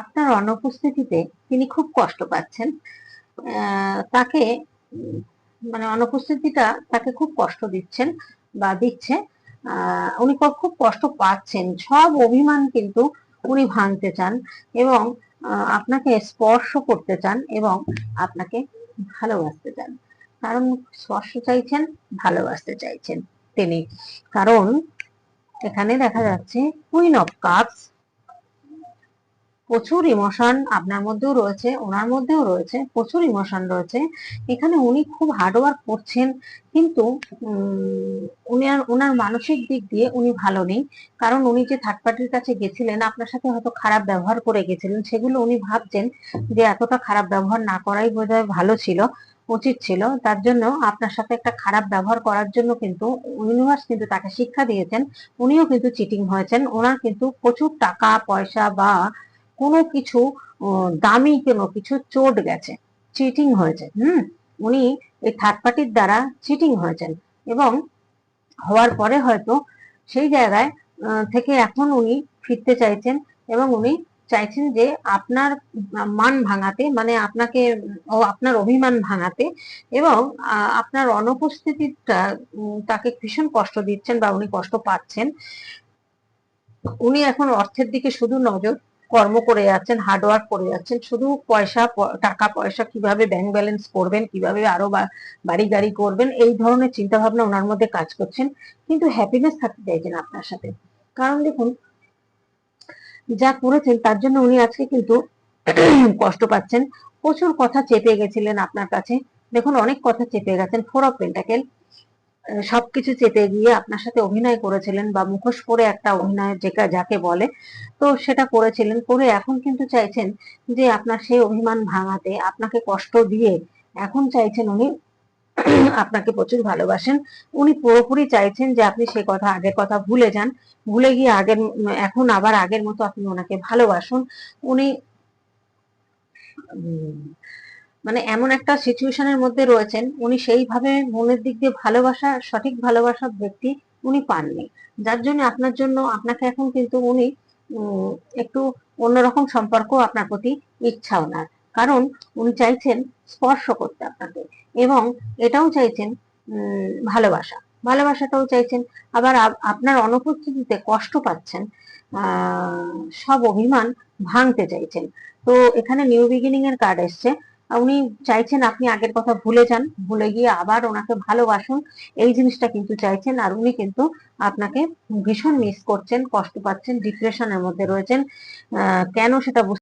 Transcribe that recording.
আপনার অনুপস্থিতিতে তিনি খুব কষ্ট পাচ্ছেন। তাকে মানে অনুপস্থিতিটা তাকে খুব কষ্ট দিচ্ছেন বা দিচ্ছে। উনি খুব কষ্ট পাচ্ছেন। সব অভিমান কিন্তু উনি ভাঙতে চান এবং আপনাকে স্পর্শ করতে চান এবং আপনাকে ভালোবাসতে চান। কারণ স্পর্শ চাইছেন, ভালোবাসতে চাইছেন তিনি। কারণ এখানে দেখা যাচ্ছে কুইন অফ কাপস প্রচুর ইমোশন আপনার মধ্যেও রয়েছে ওনার মধ্যেও রয়েছে প্রচুর ইমোশন রয়েছে। এখানে উনি খুব হার্ডওয়ার্ক করছেন কিন্তু উম, উনি আর ওনার মানসিক দিক দিয়ে উনি ভালো নেই। কারণ উনি যে থার্ড পার্টির কাছে গেছিলেন আপনার সাথে হয়তো খারাপ ব্যবহার করে গেছিলেন সেগুলো উনি ভাবছেন যে এতটা খারাপ ব্যবহার না করাই বোধহয় ভালো ছিল উচিত ছিল। তার জন্য আপনার সাথে একটা খারাপ ব্যবহার করার জন্য কিন্তু ইউনিভার্স কিন্তু তাকে শিক্ষা দিয়েছেন উনিও কিন্তু চিটিং হয়েছেন। ওনার কিন্তু প্রচুর টাকা পয়সা বা কোনো কিছু দামি কোনো কিছু চোট গেছে চিটিং হয়েছে, হুম? উনি এই থার্ড পার্টির দ্বারা চিটিং হয়েছেন এবং হওয়ার পরে হয়তো সেই জায়গায় থেকে এখন উনি ফিরতে চাইছেন এবং উনি চাইছেন যে আপনার মান ভাঙাতে মানে আপনাকে আপনার অভিমান ভাঙাতে এবং আপনার অনুপস্থিতিটা তাকে ভীষণ কষ্ট দিচ্ছেন বা উনি কষ্ট পাচ্ছেন। উনি এখন অর্থের দিকে শুধু নজর কর্ম করে যাচ্ছেন হার্ডওয়ার্ক করে যাচ্ছেন শুধু পয়সা টাকা, পয়সা কীভাবে ব্যাংক ব্যালেন্স করবেন, কীভাবে আরও বাড়ি গাড়ি করবেন, এই ধরনের চিন্তা ভাবনা ওনার মধ্যে কাজ করছেন। কিন্তু হ্যাপিনেস থাকতে চাইছেন আপনার সাথে। কারণ দেখুন, যা করেছেন তার জন্য উনি আজকে কিন্তু কষ্ট পাচ্ছেন। প্রচুর কথা চেপে গেছিলেন আপনার কাছে। দেখুন, অনেক কথা চেপে গেছেন। ফোর অফ পেন্টাকেল সবকিছু চেপে গিয়ে আপনার সাথে অভিনয় করেছিলেন বা মুখোশ পরে একটা অভিনয় যেটা, যাকে বলে, তো সেটা করেছিলেন। করে এখন কিন্তু চাইছেন যে আপনার সেই অভিমান ভাঙাতে, আপনাকে কষ্ট দিয়ে এখন চাইছেন উনি আপনাকে প্রচুর ভালোবাসেন। উনি পুরোপুরি চাইছেন যে আপনি সে কথা, আগের কথা ভুলে যান। ভুলে গিয়ে আগের, এখন আবার আগের মতো আপনি ওনাকে ভালোবাসুন। উনি মানে এমন একটা সিচুয়েশনের মধ্যে রয়েছেন, উনি সেইভাবে মনের দিক দিয়ে ভালোবাসা, সঠিক ভালোবাসার ব্যক্তি উনি পাননি। যার জন্য আপনার জন্য, আপনাকে এখন কিন্তু উনি একটু অন্যরকম সম্পর্ক আপনার প্রতি ইচ্ছা ওনার কারণ উনি চাইছেন স্পর্শ করতে আপনাকে এবং এটাও চাইছেন ভালোবাসা। ভালোবাসাটাও চাইছেন। আবার আপ- আপনার অনুপস্থিতিতে কষ্ট পাচ্ছেন সব অভিমান ভাঙতে চাইছেন। তো এখানে নিউ বিগিনিং এর কার্ড এসছে। উনি চাইছেন আপনি আগের কথা ভুলে যান, ভুলে গিয়ে আবার ওনাকে ভালোবাসুন। এই জিনিসটা কিন্তু চাইছেন আর উনি কিন্তু আপনাকে ভীষণ মিস করছেন, কষ্ট পাচ্ছেন ডিপ্রেশনের মধ্যে রয়েছেন। কেন সেটা